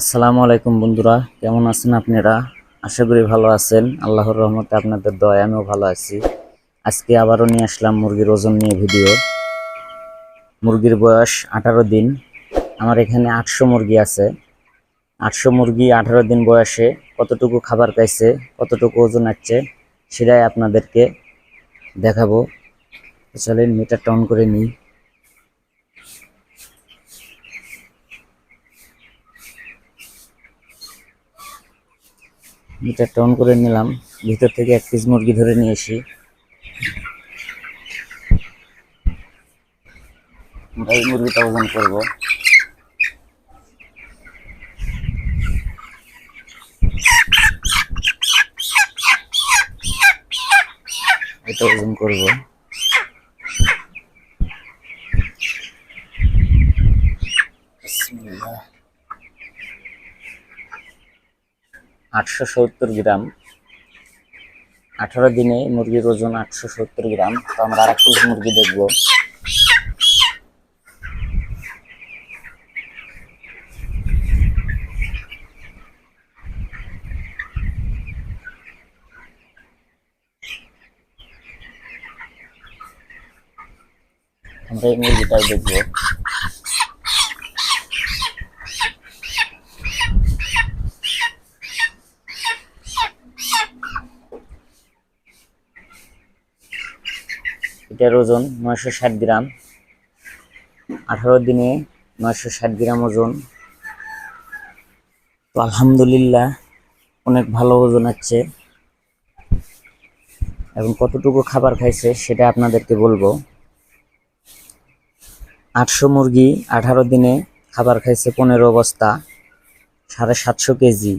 আসসালামু আলাইকুম বন্ধুরা, কেমন আছেন আপনারা? আশা করি ভালো আছেন। আল্লাহর রহমতে আপনাদের দয় আমিও ভালো আছি। আজকে আবারও নিয়ে আসলাম মুরগির ওজন নিয়ে ভিডিও। মুরগির বয়স আঠারো দিন। আমার এখানে আটশো মুরগি আছে। আটশো মুরগি আঠারো দিন বয়সে কতটুকু খাবার খাইছে, কতটুকু ওজন আছে সেটাই আপনাদেরকে দেখাবো। চলেন মিটারটা অন করে নিই। মিটারটা অন করে নিলাম। ভিতর থেকে এক পিস মুরগি ধরে নিয়ে এসি এই মুরগিটা ওজন করব। এটা ওজন করব। আটশো সত্তর গ্রাম। আঠারো দিনে মুরগির ওজন আটশো সত্তর গ্রাম। তো আমরা আর এক পিস মুরগি দেখব। আমরা এই মুরগিটাই দেখব। এটার ওজন নয়শো ষাট গ্রাম। আঠারো দিনে নয়শো ষাট গ্রাম ওজন। তো আলহামদুলিল্লাহ অনেক ভালো ওজন আছে। এবং কতটুকু খাবার খাইছে সেটা আপনাদেরকে বলব। আটশো মুরগি আঠারো দিনে খাবার খাইছে পনেরো বস্তা, সাড়ে সাতশো কেজি।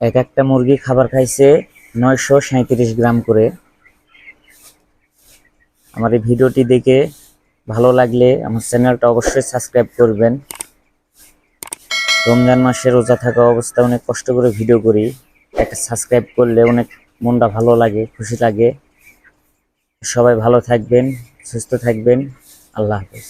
এক একটা মুরগি খাবার খাইছে নয়শো সাঁত্রিশ গ্রাম করে। আমার এই ভিডিওটি দেখে ভালো লাগলে আমার চ্যানেলটা অবশ্যই সাবস্ক্রাইব করবেন। রমজান মাসে রোজা থাকা অবস্থায় অনেক কষ্ট করে ভিডিও করি। একটা সাবস্ক্রাইব করলে অনেক মনটা ভালো লাগে, খুশি লাগে। সবাই ভালো থাকবেন, সুস্থ থাকবেন। আল্লাহ হাফেজ।